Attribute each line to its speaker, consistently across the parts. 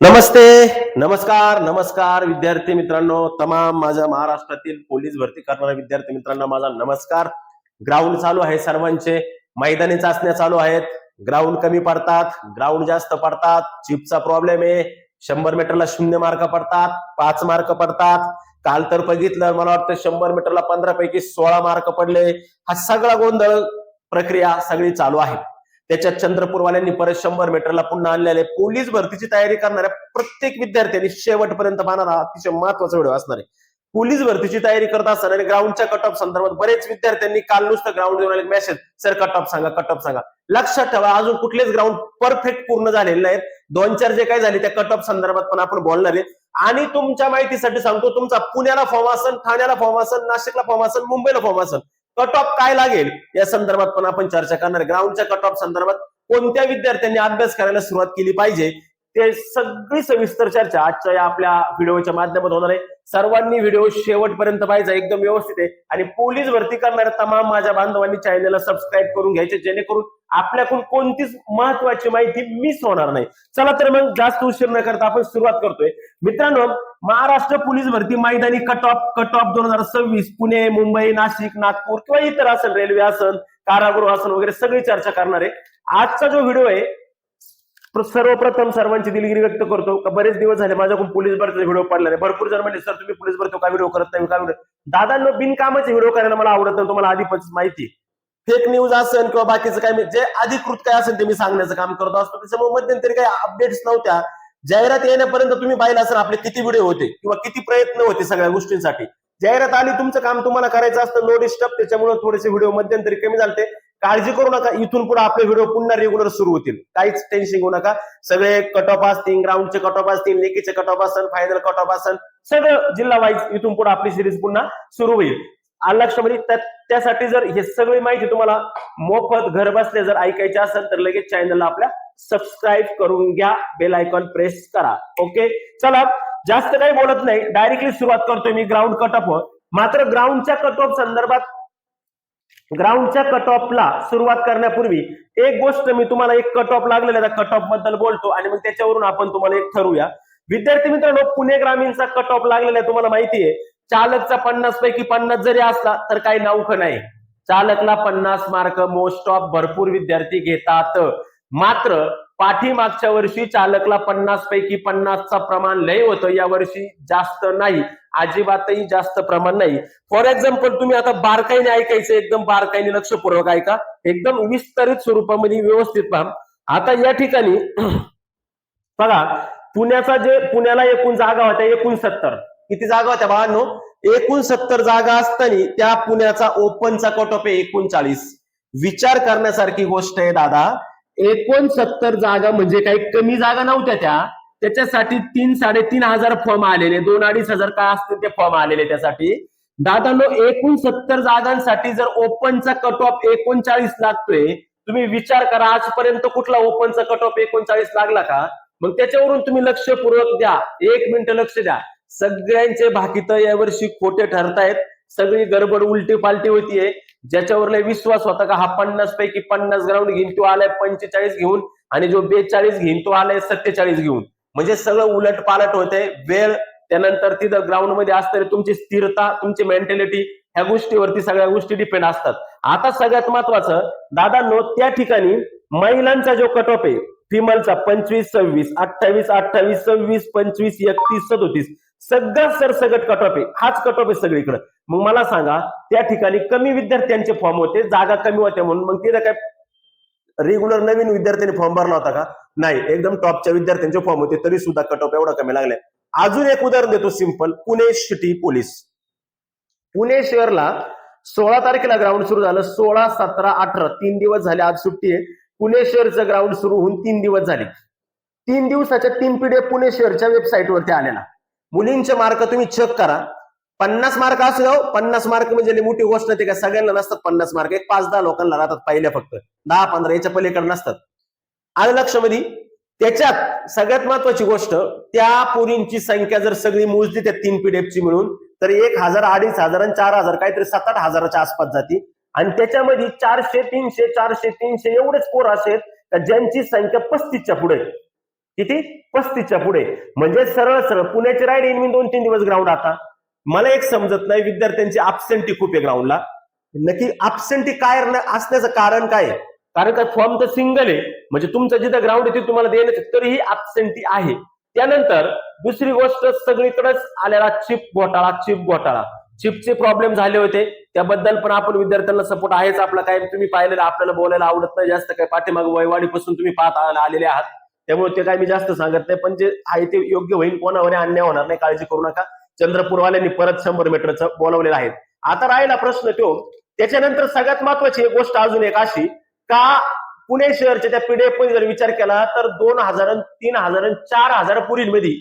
Speaker 1: नमस्ते नमस्कार नमस्कार विद्यार्थी मित्रांनो तमाम माझ्या महाराष्ट्रातील पोलीस भरती करणाऱ्या विद्यार्थी मित्रांना माझा नमस्कार. ग्राउंड चालू आहे सर्वांचे मैदानी चाचण्या चालू आहेत. ग्राउंड कमी पडतात ग्राउंड जास्त पडतात चिपचा प्रॉब्लेम आहे. शंभर मीटरला शून्य मार्क पडतात पाच मार्क पडतात. काल तर बघितलं मला वाटतं शंभर मीटरला पंधरा पैकी सोळा मार्क पडले. हा सगळा गोंधळ प्रक्रिया सगळी चालू आहे. त्याच्यात चंद्रपूरवाल्यांनी परत शंभर मीटरला पुन्हा आणलेले. पोलीस भरतीची तयारी करणाऱ्या प्रत्येक विद्यार्थ्यांनी शेवटपर्यंत पाहणारा अतिशय महत्त्वाचा व्हिडिओ असणार आहे. पोलीस भरतीची तयारी करत असताना आणि ग्राउंडच्या कट ऑफ संदर्भात बरेच विद्यार्थ्यांनी काल नुसतं ग्राउंड देऊन आले. मेसेज सर कट ऑफ सांगा कट ऑफ सांगा. लक्षात ठेवा अजून कुठलेच ग्राउंड परफेक्ट पूर्ण झालेले नाहीत. दोन चार जे काय झाले त्या कट ऑफ संदर्भात पण आपण बोलणार आहे. आणि तुमच्या माहितीसाठी सांगतो तुमचा पुण्याला फॉर्म असन ठाण्याला फॉर्म असन नाशिकला फॉर्म असन मुंबईला फॉर्म असन कट ऑफ काय लागेल? या संदर्भात पण आपण चर्चा करणार आहे. ग्राउंडच्या कट ऑफ संदर्भात कोणत्या विद्यार्थ्यांनी अभ्यास करायला सुरुवात केली पाहिजे? ते सगळी सविस्तर चर्चा आजच्या या आपल्या व्हिडिओच्या माध्यमात होणार आहे. सर्वांनी व्हिडिओ शेवटपर्यंत पाहिजे एकदम व्यवस्थित आहे. आणि पोलीस भरती करणाऱ्या तमाम माझ्या बांधवांनी चॅनलला सबस्क्राईब करून घ्यायचे जेणेकरून आपल्याकडून कोणतीच महत्वाची माहिती मिस होणार नाही. चला तर मग जास्त उशीर न करता आपण सुरुवात करतोय. मित्रांनो महाराष्ट्र पोलीस भरती मैदानी कट ऑफ कट ऑफ दोन हजार सव्वीस पुणे मुंबई नाशिक नागपूर किंवा इतर असेल रेल्वे असेल कारागृह असेल वगैरे सगळी चर्चा करणार आहे. आजचा जो व्हिडिओ आहे सर्वप्रथम सर्वांची दिलगिरी व्यक्त करतो का बरेच दिवस झाले माझ्याकडून पोलीस भरतीचे व्हिडिओ पडला नाही. भरपूर जण म्हणले सर तुम्ही पोलीस भरतो का व्हिडिओ करत नाही का व्हिडिओ दादांना बिनकामाचे व्हिडिओ करायला मला आवडत नाही तुम्हाला आधीपासून माहिती फेक न्यूज असेल किंवा बाकीचं काय जे अधिकृत काय असेल ते मी सांगण्याचं काम करत असतो. त्याच्यामुळे मध्यंतरी काही अपडेट्स नव्हत्या. जाहिरात येण्यापर्यंत तुम्ही पाहिलं असेल आपले किती व्हिडिओ होते किंवा किती प्रयत्न होते सगळ्या गोष्टींसाठी. जाहिरात आली तुमचं काम तुम्हाला करायचं असतं नो डिस्टर्ब त्याच्यामुळे थोडेसे व्हिडिओ मध्यंतरी कमी झाले काळजी करू नका इथून पुढे आपले व्हिडिओ पुन्हा रेग्युलर सुरू होतील. काहीच टेन्शन घेऊ नका. सगळे कट ऑफ असतील ग्राउंडचे कट ऑफ असतील लेकीचे कट ऑफ असेल फायनल कट ऑफ असेल सगळं जिल्हा वाईज इथून पुढे आपली सिरीज पुन्हा सुरू होईल. आलं म्हणजे त्यासाठी जर हे सगळी माहिती तुम्हाला मोफत घर बसल्या जर ऐकायची असेल तर लगेच चॅनलला आपल्या सबस्क्राईब करून घ्या. बेल आयकॉन प्रेस करा. ओके चला जास्त काही बोलत नाही. डायरेक्टली सुरुवात करतोय मी ग्राउंड कट ऑफ मात्र ग्राउंडच्या कट ऑफ संदर्भात ग्राउंडच्या कट ऑफला सुरुवात करण्यापूर्वी एक गोष्ट मी तुम्हाला एक कट ऑफ लागलेला त्या कट ऑफबद्दल बोलतो आणि मग त्याच्यावरून आपण तुम्हाला एक ठरवूया. विद्यार्थी मित्रांनो पुणे ग्रामीणचा कट ऑफ लागलेला आहे तुम्हाला माहिती आहे. चालकचा पन्नास पैकी पन्नास जरी असला तर काही नौख नाही. चालकला पन्नास मार्क मोस्ट ऑफ भरपूर विद्यार्थी घेतात. मात्र पाठीमागच्या वर्षी चालकला पन्नास पैकी पन्नासचा प्रमाण लय होतं. या वर्षी जास्त नाही. अजिबातही जास्त प्रमाण नाही. फॉर एक्झाम्पल तुम्ही आता बारकाईने ऐकायचं एकदम बारकाईने लक्षपूर्वक ऐका. एकदम विस्तारित स्वरूपामध्ये व्यवस्थित पहा. आता या ठिकाणी बघा पुण्याचा जे पुण्याला एकूण जागा होत्या एकूण सत्तर किती जागा होत्या बाळांनो? एकूण सत्तर जागा असताना त्या पुण्याचा ओपनचा कट ऑफ आहे एकोणचाळीस. विचार करण्यासारखी गोष्ट आहे दादा. एकोणसत्तर जागा म्हणजे काही कमी जागा नव्हत्या त्या. त्याच्यासाठी तीन साडेतीन हजार फॉर्म आलेले. दोन अडीच हजार काय असतील ते फॉर्म आलेले त्यासाठी. दादांनो एकूण सत्तर जागांसाठी जर ओपनचा कट ऑफ एकोणचाळीस लागतोय तुम्ही विचार करा आजपर्यंत कुठला ओपनचा कट ऑफ एकोणचाळीस लागला का? मग त्याच्यावरून तुम्ही लक्षपूर्वक द्या. एक मिनिट लक्ष द्या. सगळ्यांचे भाकीत यावर्षी खोटे ठरतायत. सगळी गडबड उलटी पालटी होतीये. ज्याच्यावर लय विश्वास होता का हा पन्नास पैकी पन्नास ग्राउंड घेऊन तो आलाय पंचेचाळीस घेऊन आणि जो बेचाळीस घेऊन तो आलाय सत्तेचाळीस घेऊन. म्हणजे सगळं उलट पालट होतंय. वेळ त्यानंतर तिथं ग्राउंडमध्ये असणारी तुमची स्थिरता तुमची मेंटॅलिटी ह्या गोष्टीवरती सगळ्या गोष्टी डिपेंड असतात. आता सगळ्यात महत्वाचं दादा नो त्या ठिकाणी महिलांचा जो कट ऑफ आहे फिमलचा पंचवीस सव्वीस अठ्ठावीस अठ्ठावीस सव्वीस पंचवीस एकतीस सदोतीस सगळं सरसगट कट ऑफ आहे. हाच कट ऑफ आहे सगळीकडे. मग मला सांगा त्या ठिकाणी कमी विद्यार्थ्यांचे फॉर्म होते जागा कमी होत्या म्हणून. मग तिथे काय रेग्युलर नवीन विद्यार्थ्यांनी फॉर्म भरला होता का? नाही. एकदम टॉपच्या विद्यार्थ्यांचे फॉर्म होते तरी सुद्धा कट ऑफ एवढा कमी लागलाय. अजून एक उदाहरण देतो simple Pune city police Pune शहरला सोळा तारखेला ग्राउंड सुरू झालं. सोळा सतरा अठरा. तीन दिवस झाले आज सुट्टी आहे. पुणे शहरचं ग्राउंड सुरू होऊन तीन दिवस झाले. तीन दिवसाच्या तीन पिढ्या पुणे शहरच्या वेबसाईटवरती आलेला मुलींचे मार्क तुम्ही चेक करा. पन्नास मार्क असं हो, पन्नास मार्क म्हणजे मोठी गोष्ट ते काय सगळ्यांना नसतात पन्नास मार्क एक पाच दहा लोकांना राहतात पहिल्या फक्त. दहा पंधरा याच्या पलीकडे नसतात. आलं लक्षामध्ये त्याच्यात सगळ्यात महत्वाची गोष्ट त्या पुरींची संख्या जर सगळी मोजली त्या तीन पीडीएफची मिळून तर एक हजार अडीच हजार आणि चार हजार काहीतरी सात आठ हजाराच्या आसपास जाती आणि त्याच्यामध्ये चारशे तीनशे चारशे तीनशे एवढेच पोर असेल ज्यांची संख्या पस्तीसच्या पुढे किती? पस्तीसच्या पुढे. म्हणजे सरळ सरळ. पुण्याचे राईड येईन मी दोन तीन दिवस ग्राउंड आता. मला एक समजत नाही विद्यार्थ्यांची absentee खूप आहे ग्राउंडला नक्की absentee काय असण्याचं कारण काय? आहे? कारण का फॉर्म तर सिंगल आहे. म्हणजे तुमचं जिथं ग्राउंड आहे ते तुम्हाला देण्याचं तरीही absentee आहे. त्यानंतर दुसरी गोष्ट सगळीकडेच आलेला चिप घोटाळा चिप घोटाळा. चिपचे प्रॉब्लेम झाले होते. त्याबद्दल पण आपण विद्यार्थ्यांना सपोर्ट आहेच आपला. काय तुम्ही पाहिलेलं आपल्याला बोलायला आवडत नाही. जास्त काय पाठीमाग वयवाडीपासून तुम्ही पाहत आला- आलेले आहात. त्यामुळे ते काय मी जास्त सांगत नाही पण जे आहे ते योग्य होईल कोणावर अन्याय होणार नाही काळजी करू नका. चंद्रपूरवाल्यांनी परत शंभर मीटरचं बोलवलेलं आहे. आता राहिला प्रश्न तो त्याच्यानंतर सगळ्यात महत्वाची एक गोष्ट अजून एक अशी का पुणे शहरच्या त्या पीडीएफमध्ये जर विचार केला तर दोन हजार तीन हजार चार हजार पुरींमध्ये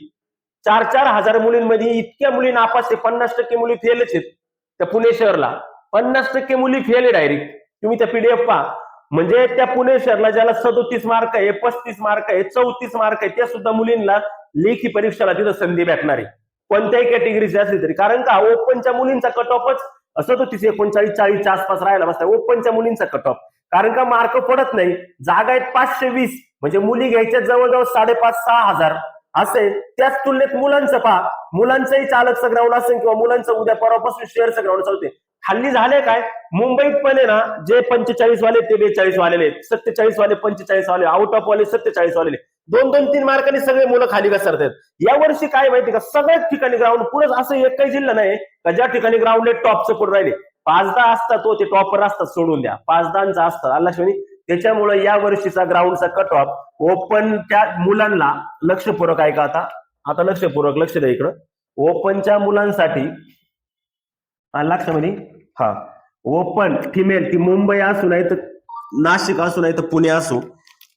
Speaker 1: चार चार हजार मुलींमध्ये इतक्या मुली नापास आहे पन्नास टक्के मुली फेलच आहेत त्या पुणे शहरला. पन्नास टक्के मुली फेल आहे डायरेक्ट तुम्ही त्या पीडीएफ पहा. म्हणजे त्या पुणे शहरला ज्याला सदोतीस मार्क आहे पस्तीस मार्क आहे चौतीस मार्क आहे त्या सुद्धा मुलींना लेखी परीक्षेला तिथं संधी भेटणार आहे. कोणत्याही कॅटेगरीची असली तरी. कारण का ओपनच्या मुलींचा कट ऑफच सदोतीस एकोणचाळीस चाळीसच्या आसपास राहायला बसता ओपनच्या मुलींचा कट ऑफ कारण का मार्क पडत नाही. जागा आहेत पाचशे वीस. म्हणजे मुली घ्यायच्या जवळजवळ साडेपाच सहा हजार. असे त्याच तुलनेत मुलांचं पहा. मुलांचंही चालकचं ग्राउंड असेल किंवा मुलांचं उद्या परवापासून शेअरचं ग्राउंड चालते हल्ली झाले काय? मुंबईत पण आहे ना जे पंचेचाळीस वाले ते बेचाळीस वालेले सत्तेचाळीस वाले पंचेचाळीस वाले आउट ऑफ वाले सत्तेचाळीस वाले. दोन दोन तीन मार्कांनी सगळे मुलं खाली घसरतात. या वर्षी काय माहिती का? सगळ्याच ठिकाणी ग्राउंड पुढे असं एक काही जिल्हा नाही का ज्या ठिकाणी ग्राउंड टॉपचं पुढे राहिले. पाच दहा असतात तो ते टॉपर असतात सोडून द्या. पाच दहाचा असतात अल्ला त्याच्यामुळे या वर्षीचा ग्राउंडचा कट ऑफ ओपन त्या मुलांना लक्षपूर्वक आहे का आता. आता लक्षपूर्वक लक्ष द्या इकडं. ओपनच्या मुलांसाठी लक्ष म्हणी. हा. ओपन फिमेल ती मुंबई असू नाही तर नाशिक असू नाही तर पुणे असू.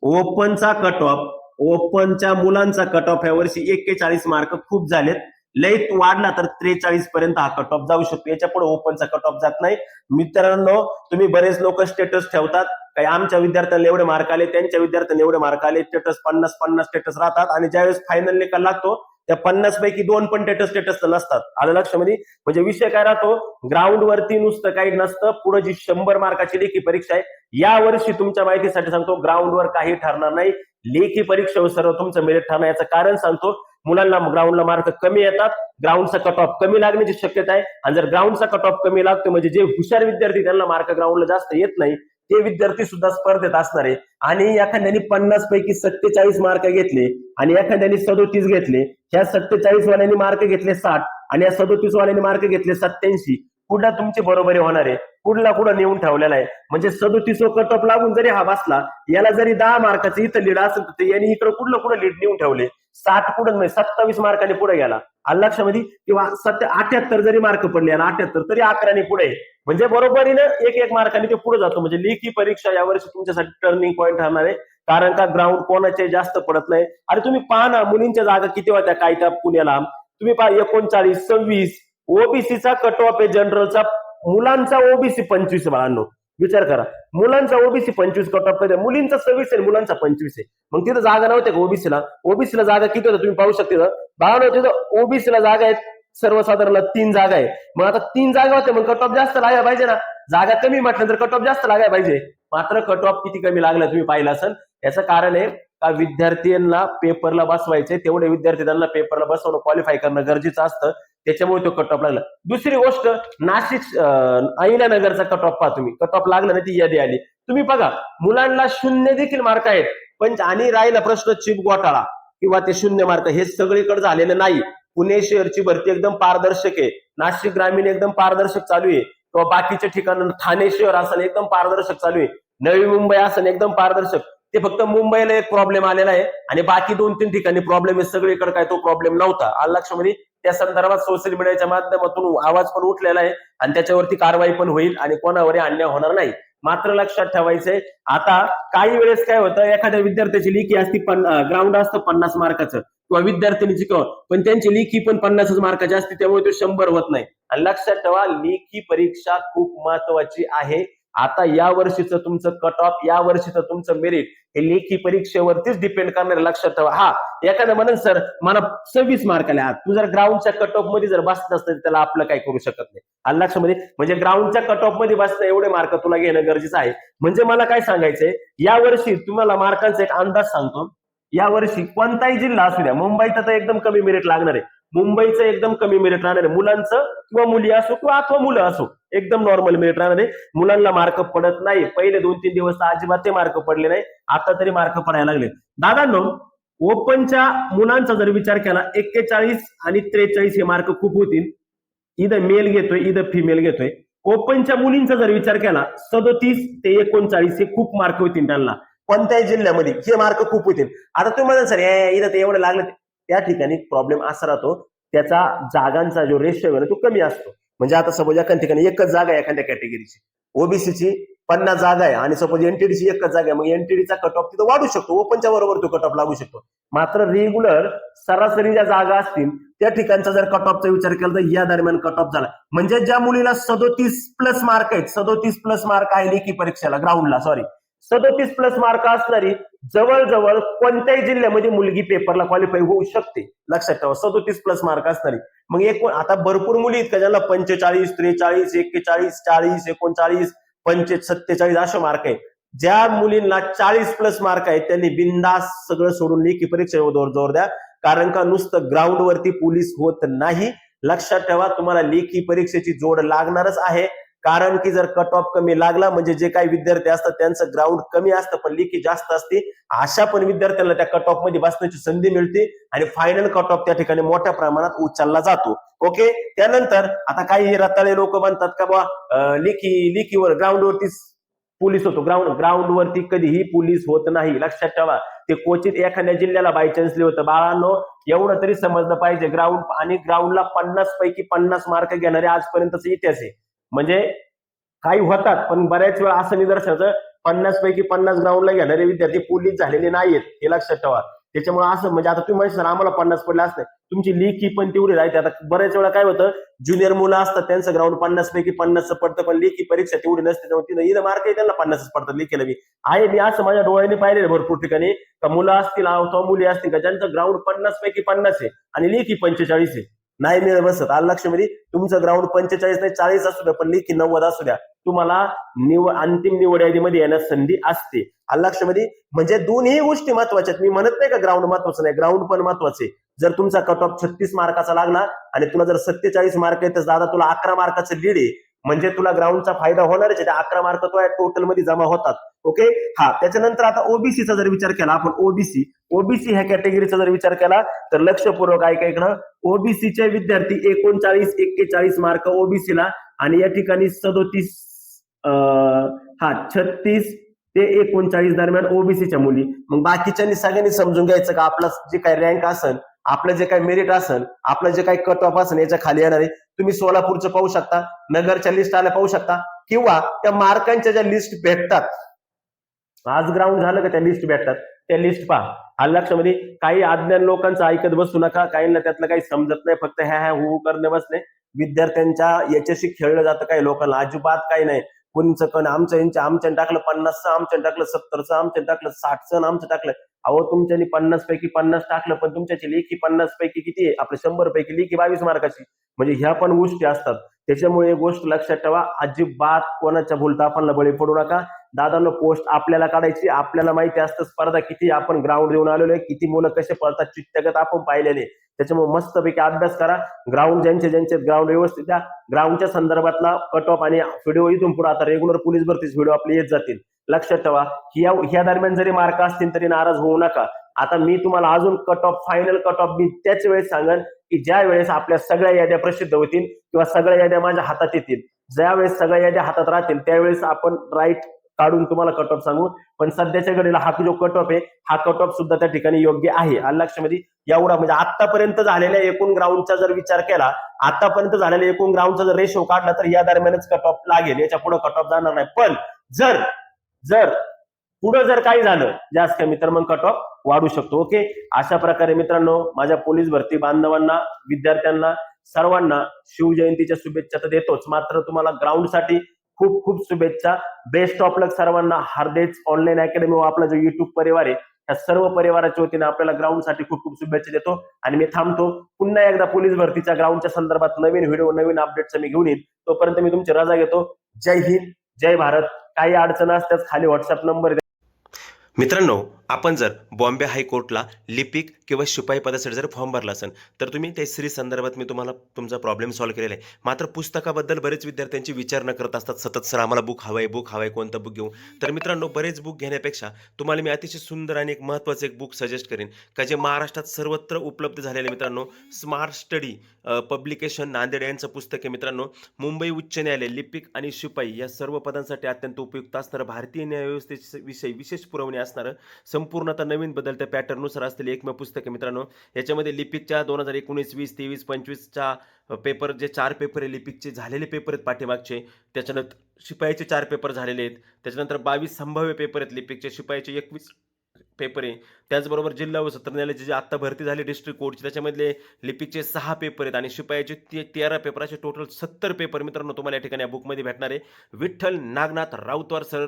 Speaker 1: ओपनचा कट ऑफ ओपनच्या मुलांचा कट ऑफ या वर्षी एक्केचाळीस मार्क खूप झालेत. लईत वाढला तर त्रेचाळीस पर्यंत हा कट ऑफ जाऊ शकतो. याच्यापुढे ओपनचा कट ऑफ जात नाही. मित्रांनो तुम्ही बरेच लोक स्टेटस ठेवतात. काही आमच्या विद्यार्थ्यांना एवढे मार्क आले त्यांच्या विद्यार्थ्यांना एवढे मार्क आले. स्टेटस पन्नास पन्नास स्टेटस राहतात. आणि ज्यावेळेस फायनल निकाल लागतो त्या पन्नास पैकी दोन पण टेटस स्टेटस नसतात. आलं लक्षामध्ये म्हणजे विषय काय राहतो? ग्राउंड वरती नुसतं काही नसतं. पुढे जी शंभर मार्काची लेखी परीक्षा आहे या वर्षी तुमच्या माहितीसाठी सांगतो ग्राउंडवर काही ठरणार नाही. लेखी परीक्षेवर सर्व तुमचं मेरिट ठरणार. याचं कारण सांगतो मुलांना ग्राउंडला मार्क कमी येतात. ग्राउंडचा कट ऑफ कमी लागण्याची शक्यता आहे. आणि जर ग्राउंडचा कट ऑफ कमी लागतो म्हणजे जे हुशार विद्यार्थी त्यांना मार्क ग्राउंडला जास्त येत नाही ते विद्यार्थी सुद्धा स्पर्धेत असणार आहे. आणि एखाद्याने पन्नास पैकी सत्तेचाळीस मार्क घेतले आणि एखाद्याने सदोतीस घेतले ह्या सत्तेचाळीस वाल्यांनी मार्क घेतले साठ आणि या सदोतीस वाल्यांनी मार्क घेतले सत्याऐंशी पुढला तुमची बरोबरी होणार आहे? पुढला कुठं नेऊन ठेवलेला आहे? म्हणजे सदोतीस कट ऑफ लागून जरी हा बसला याला जरी दहा मार्काचं इथं लीड असेल तर याने यांनी इकडं कुठलं कुठं लीड नेऊन ठेवले? साठ पुढे म्हणजे सत्तावीस मार्काने पुढे गेला. आलं लक्षामध्ये? किंवा सत्य अठ्याहत्तर जरी मार्क पडले आणि अठ्याहत्तर तरी अकराने पुढे. म्हणजे बरोबरीनं एक एक मार्काने ते पुढे जातो. म्हणजे लेखी परीक्षा यावर्षी तुमच्यासाठी टर्निंग पॉईंट ठरणार आहे. कारण का ग्राउंड कोणाचे जास्त पडत नाही. अरे तुम्ही पहा ना मुलींच्या जागा किती होत्या? काय त्या पुण्याला? तुम्ही पहा एकोणचाळीस सव्वीस. ओबीसीचा कट ऑफ आहे जनरलचा मुलांचा ओबीसी पंचवीस बाळांनो. विचार करा. मुलांचा ओबीसी पंचवीस कट ऑफ मुलींचा सव्वीस आहे मुलांचा पंचवीस आहे. मग तिथं जागा नव्हत्या का ओबीसीला ओबीसीला जागा किती होत्या तुम्ही पाहू शकता बाळा तिथं ओबीसीला जागा आहेत. सर्वसाधारण तीन जागा आहे मग आता तीन जागा होत्या मग कट ऑफ जास्त लागायला पाहिजे ना? जागा कमी म्हटलं तर कट ऑफ जास्त लागायला पाहिजे. मात्र कट ऑफ किती कमी लागला तुम्ही पाहिलं असेल? याचं कारण आहे का विद्यार्थ्यांना पेपरला बसवायचे तेवढे विद्यार्थी त्यांना पेपरला बसवणं क्वालिफाय करणं गरजेचं असतं. त्याच्यामुळे तो कट ऑफ लागला. दुसरी गोष्ट नाशिक अहिल्यानगरचा कट ऑफ पहा तुम्ही. कट ऑफ लागला नाही ती यादी आली. तुम्ही बघा मुलांना शून्य देखील मार्क आहेत. पण आणि राहिला प्रश्न चिप घोटाळा किंवा ते शून्य मार्क हे सगळीकडे झालेलं नाही. पुणे शहरची भरती एकदम पारदर्शक आहे. नाशिक ग्रामीण एकदम पारदर्शक चालू आहे. किंवा बाकीच्या ठिकाण ठाणे शहर असेल एकदम पारदर्शक चालू आहे. नवी मुंबई असेल एकदम पारदर्शक. ते फक्त मुंबईला एक प्रॉब्लेम आलेला आहे. आणि बाकी दोन तीन ठिकाणी प्रॉब्लेम आहे. सगळीकडे काय तो प्रॉब्लेम नव्हता. आलं लक्षामध्ये? त्या संदर्भात सोशल मीडियाच्या माध्यमातून आवाज पण उठलेला आहे आणि त्याच्यावरती कारवाई पण होईल आणि कोणावरही अन्याय होणार नाही. मात्र लक्षात ठेवायचंय आता काही वेळेस काय होतं एखाद्या विद्यार्थ्याची लिखी असती पण ग्राउंड असतं पन्नास मार्काचं किंवा विद्यार्थिनीची किंवा पण त्यांची लेखी पण पन्नासच मार्काची असते त्यामुळे तो शंभर होत नाही. आणि लक्षात ठेवा लेखी परीक्षा खूप महत्वाची आहे. आता या वर्षीचं तुमचं कट ऑफ या वर्षीचं तुमचं मेरिट हे लेखी परीक्षेवरतीच डिपेंड करणार लक्षात ठेवा. हा एखादं म्हणून सर मला सव्वीस मार्क आले तू जर ग्राउंडच्या कट ऑफमध्ये जर बसत असेल तर त्याला आपलं काही करू शकत नाही. हा लक्षामध्ये म्हणजे ग्राउंडच्या कट ऑफमध्ये बसणं एवढे मार्क तुला घेणं गरजेचं आहे. म्हणजे मला काय सांगायचंय? या वर्षी तुम्हाला मार्कांचा एक अंदाज सांगतो. यावर्षी कोणताही जिल्हा असू द्या मुंबईत तर एकदम कमी मेरिट लागणार आहे. मुंबईचं एकदम कमी मेरिट राहणार आहे. मुलांचं किंवा मुली असो किंवा अथवा मुलं असो एकदम नॉर्मल मेरिट राहणार आहे. मुलांना मार्क पडत नाही. पहिले दोन तीन दिवस अजिबात ते मार्क पडले नाही. आता तरी मार्क पडायला लागले दादांनो ओपनच्या मुलांचा जर विचार केला एक्केचाळीस आणि त्रेचाळीस हे मार्क खूप होतील. इथं मेल घेतोय इथं फिमेल घेतोय. ओपनच्या मुलींचा जर विचार केला सदोतीस ते एकोणचाळीस हे खूप मार्क होतील त्यांना. कोणत्याही जिल्ह्यामध्ये हे मार्क खूप होतील. आता तुम्ही म्हणाल सर इथं ते एवढं लागलं. त्या ठिकाणी प्रॉब्लेम असा राहतो त्याचा जागांचा जो रेशो आहे ना तो कमी असतो. म्हणजे आता सपोज एखाद्या ठिकाणी एकच जागा आहे एखाद्या कॅटेगरीची ओबीसीची पन्नास जागा आहे आणि सपोज एनटीडीची एकच जागा आहे मग एनटीडीचा कट ऑफ तिथं वाढू शकतो. ओपनच्या बरोबर तो कट ऑफ लागू शकतो. मात्र रेग्युलर सरासरी ज्या जागा असतील त्या ठिकाणचा जर कट ऑफचा विचार केला तर या दरम्यान कट ऑफ झाला. म्हणजे ज्या मुलीला सदोतीस प्लस मार्क आहेत सदोतीस प्लस मार्क आहे लेखी परीक्षेला ग्राउंडला सॉरी सदोतीस प्लस मार्क असणारी जवळजवळ कोणत्याही जिल्ह्यामध्ये मुलगी पेपरला क्वालिफाय होऊ शकते. लक्षात ठेवा सदोतीस प्लस मार्क असणारी. मग एक आता भरपूर मुली आहेत का ज्यांना पंचेचाळीस त्रेचाळीस एक्केचाळीस चाळीस एकोणचाळीस पंचे सत्तेचाळीस असे मार्क आहे ज्या मुलींना चाळीस प्लस मार्क आहेत त्यांनी बिंदास सगळं सोडून लेखी परीक्षेवर जोर द्या. कारण का नुसतं ग्राउंड वरती पोलीस होत नाही. लक्षात ठेवा तुम्हाला लेखी परीक्षेची जोड लागणारच आहे. कारण की जर कट ऑफ कमी लागला म्हणजे जे काही विद्यार्थी असतात त्यांचं ग्राउंड कमी असतं पण लिखी जास्त असते अशा पण विद्यार्थ्यांना त्या कट ऑफमध्ये बसण्याची संधी मिळते आणि फायनल कट ऑफ त्या ठिकाणी मोठ्या प्रमाणात उचलला जातो. ओके त्यानंतर आता काही रताळे लोक म्हणतात का बा लेखी लेखीवर ग्राउंडवरतीच पोलीस होतो. ग्राउंड ग्राउंड वरती कधीही पोलीस होत नाही. लक्षात ठेवा. ते क्वचित एखाद्या जिल्ह्याला बाय चान्सली होतं. बाळांनो एवढं तरी समजलं पाहिजे. ग्राउंड आणि ग्राउंडला पन्नास पैकी पन्नास मार्क घेणारे आजपर्यंतचा इतिहास आहे. म्हणजे काही होतात पण बऱ्याच वेळा असं निदर्शनाचं पन्नास पैकी पन्नास ग्राउंडला घेणारे विद्यार्थी पोलीस झालेले नाहीयेत हे लक्षात ठेवा. त्याच्यामुळे असं म्हणजे आता तुम्ही सर आम्हाला पन्नास पडले असते. तुमची लेखी पण तेवढी राहते. आता बऱ्याच वेळा काय होतं ज्युनियर मुलं असतात त्यांचं ग्राउंड पन्नास पैकी पन्नास पडतं पण लेखी परीक्षा तेवढी नसते तेव्हा तिथं इथं मार्क त्यांना पन्नासच पडतात लेखीला मी आहे मी असं माझ्या डोळ्याने पाहिलेलं भरपूर ठिकाणी. का मुलं असतील अथवा मुली असतील का ज्यांचं ग्राउंड पन्नास पैकी पन्नास आहे आणि लेखी पंचेचाळीस आहे. नाही मिळत बसत. आलं लक्षमध्ये तुमचं ग्राउंड पंचेचाळीस नाही चाळीस असू द्या पण लेखी नव्वद असू द्या. तुम्हाला निव अंतिम निवड यादीमध्ये येण्यास संधी असते. आलं म्हणजे दोन्ही गोष्टी महत्त्वाच्या आहेत. मी म्हणत नाही का ग्राउंड महत्वाचं नाही ग्राउंड पण महत्त्वाचे जर तुमचा कट ऑफ छत्तीस मार्काचा लागला आणि तुला जर सत्तेचाळीस मार्क येत दादा तुला अकरा मार्काचं लीड आहे. म्हणजे तुला ग्राउंडचा फायदा होणारच आहे. अकरा मार्क तो टोटलमध्ये जमा होतात. ओके हा त्याच्यानंतर आता ओबीसीचा जर विचार केला आपण ओबीसी ओबीसी ह्या कॅटेगरीचा जर विचार केला तर लक्षपूर्वक ऐका इकडं. ओबीसीचे विद्यार्थी एकोणचाळीस एक्केचाळीस मार्क ओबीसीला आणि या ठिकाणी सदोतीस हा छत्तीस ते एकोणचाळीस दरम्यान ओबीसीच्या मुली. मग बाकीच्यांनी सगळ्यांनी समजून घ्यायचं का? आपला जे काही रँक असेल आपलं जे काही मेरिट असेल आपलं जे काही कट ऑफ असेल याच्या खाली येणार आहे तुम्ही सोलापूरचं पाहू शकता नगरच्या लिस्ट आल्या पाहू शकता किंवा त्या मार्कांच्या ज्या लिस्ट भेटतात आज ग्राउंड झालं का त्या लिस्ट भेटतात त्या लिस्ट पहा. हा लक्षामध्ये काही अज्ञान लोकांचं ऐकत बसू नका काहींना त्यातलं काही समजत नाही फक्त ह्या ह्या हु करणे बसणे. विद्यार्थ्यांच्या याच्याशी खेळलं जातं काही लोकांना अजिबात काही नाही. कोणीचं कण आमचं यांच्या आमच्या टाकलं पन्नासचं आमच्या टाकलं सत्तरचं आमच्या टाकलं साठचं आमचं टाकलं. अहो तुमच्यानी पन्नास पैकी पन्नास टाकलं पण तुमच्याची लेखी पन्नास पैकी किती आहे? आपल्या शंभर पैकी लेखी बावीस मार्काची. म्हणजे ह्या पण गोष्टी असतात. त्याच्यामुळे एक गोष्ट लक्षात ठेवा अजिबात कोणाच्या भूलतापांना बळी पडू नका. दादांना पोस्ट आपल्याला काढायची आपल्याला माहिती असतं स्पर्धा किती आपण ग्राउंड देऊन आलेलो आहे किती मुलं कसे पळतात चित्तगत आपण पाहिलेले त्याच्यामुळे मस्तपैकी अभ्यास करा. ग्राउंड ज्यांचे ज्यांचे ग्राउंड व्यवस्थित द्या. ग्राउंडच्या संदर्भातला कट ऑफ आणि व्हिडिओ इथून पुढे आता रेग्युलर पोलीस भरतीच व्हिडिओ आपले येत जातील. लक्षात ठेवा ह्या ह्या दरम्यान जरी मार्क असतील तरी नाराज होऊ नका. आता मी तुम्हाला अजून cut off final cut off मी त्याच वेळेस सांगेन की ज्या वेळेस आपल्या सगळ्या याद्या प्रसिद्ध होतील किंवा सगळ्या याद्या माझ्या हातात येतील. ज्या वेळेस सगळ्या याद्या हातात राहतील त्यावेळेस आपण राईट काढून तुम्हाला कट ऑफ सांगू. पण सध्याच्या घडीला हा जो कट ऑफ आहे हा कट ऑफ सुद्धा त्या ठिकाणी योग्य आहे. आलं लक्षामध्ये एवढा म्हणजे आतापर्यंत झालेल्या एकूण ग्राउंडचा जर विचार केला आतापर्यंत झालेल्या एकूण ग्राउंडचा जर रेशो काढला तर या दरम्यानच कट ऑफ लागेल. याच्यापुढे कट ऑफ जाणार नाही. पण जर जर पुढे जर काही झालं जास्त कमी तर मग कट ऑफ वाढू शकतो. ओके अशा प्रकारे मित्रांनो माझ्या पोलीस भरती बांधवांना विद्यार्थ्यांना सर्वांना शिवजयंतीच्या शुभेच्छा तर देतोच. मात्र तुम्हाला ग्राउंडसाठी खूप खूप शुभेच्छा. बेस्ट ऑफ लक सर्वांना. हार्देच ऑनलाईन अकॅडमी व आपला जो युट्यूब परिवार आहे त्या सर्व परिवाराच्या वतीने आपल्याला ग्राउंडसाठी खूप खूप शुभेच्छा देतो. आणि मी थांबतो. पुन्हा एकदा पोलीस भरतीच्या ग्राउंडच्या संदर्भात नवीन व्हिडिओ नवीन अपडेट मी घेऊन येईन. तोपर्यंत मी तुमची रजा घेतो. जय हिंद जय भारत. काही अडचण असल्यास खाली व्हॉट्सअप नंबर मित्रांनो आपण जर बॉम्बे हायकोर्टला लिपिक किंवा शिपाई पदासाठी जर फॉर्म भरला असेल तर तुम्ही त्या स्त्री संदर्भात मी तुम्हाला तुमचा प्रॉब्लेम सॉल्व्ह केलेला आहे. मात्र पुस्तकाबद्दल बरेच विद्यार्थ्यांची विचारणा करत असतात सतत सर आम्हाला बुक हवं आहे बुक हवं आहे कोणतं बुक घेऊ? तर मित्रांनो बरेच बुक घेण्यापेक्षा तुम्हाला मी अतिशय सुंदर आणि एक महत्त्वाचं एक बुक सजेस्ट करेन का जे महाराष्ट्रात सर्वत्र उपलब्ध झालेले मित्रांनो. स्मार्ट स्टडी पब्लिकेशन नांदेड यांचं पुस्तक आहे मित्रांनो. मुंबई उच्च न्यायालय लिपिक आणि शिपाई या सर्व पदांसाठी अत्यंत उपयुक्त असणारं भारतीय न्यायव्यवस्थेविषयी विशेष पुरवणी असणारं संपूर्णतः नवीन बदलत्या पॅटर्ननुसार असतील एकमेव पुस्तक आहे मित्रांनो. याच्यामध्ये लिपिकच्या दोन हजार एकोणीस वीस तेवीस पंचवीसच्या पेपर जे चार पेपर आहे लिपिकचे झालेले पेपर आहेत पाठीमागचे त्याच्यानंतर शिपाईचे चार पेपर झालेले आहेत. त्याच्यानंतर बावीस संभाव्य पेपर आहेत लिपिकचे शिपाईचे एकवीस पेपर आहे. त्याचबरोबर जिल्हा व सत्र न्यायालयाचे जे आत्ता भरती झाली डिस्ट्रिक्ट कोर्टची त्याच्यामधले लिपिकचे सहा पेपर आहेत आणि शिपायाचे ते तेरा पेपर असे टोटल सत्तर पेपर मित्रांनो तुम्हाला या ठिकाणी या बुकमध्ये भेटणार आहे. विठ्ठल नागनाथ राऊतवार सर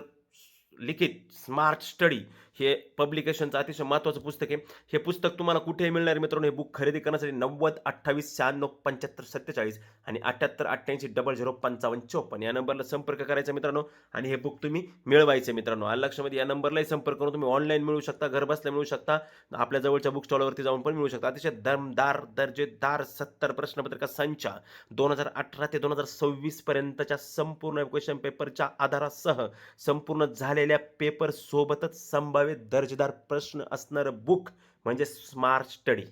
Speaker 1: लिखित स्मार्ट स्टडी हे पब्लिकेशनचं अतिशय महत्त्वाचं पुस्तक आहे. हे पुस्तक तुम्हाला कुठेही मिळणार मित्रांनो हे बुक खरेदी करण्यासाठी नव्वद अठ्ठावीस शहाण्णव पंच्याहत्तर सत्तेचाळीस आणि अठ्ठ्याहत्तर अठ्ठ्याऐंशी डबल झिरो पंचावन्न चौपन्न या नंबरला संपर्क करायचा मित्रांनो आणि हे बुक तुम्ही मिळवायचे मित्रांनो. आलं लक्षामध्ये या नंबरलाही संपर्क करून तुम्ही ऑनलाईन मिळू शकता घरबसल्या मिळू शकता आपल्या जवळच्या बुक स्टॉलवरती जाऊन पण मिळू शकता. अतिशय दमदार दर्जेदार सत्तर प्रश्नपत्रिका संच दोन हजार अठरा ते दोन हजार सव्वीस पर्यंतच्या संपूर्ण क्वेश्चन पेपरच्या आधारासह संपूर्ण झालेल्या पेपर सोबतच संभाव्य दर्जेदार प्रश्न असणारं बुक म्हणजे स्मार्ट स्टडी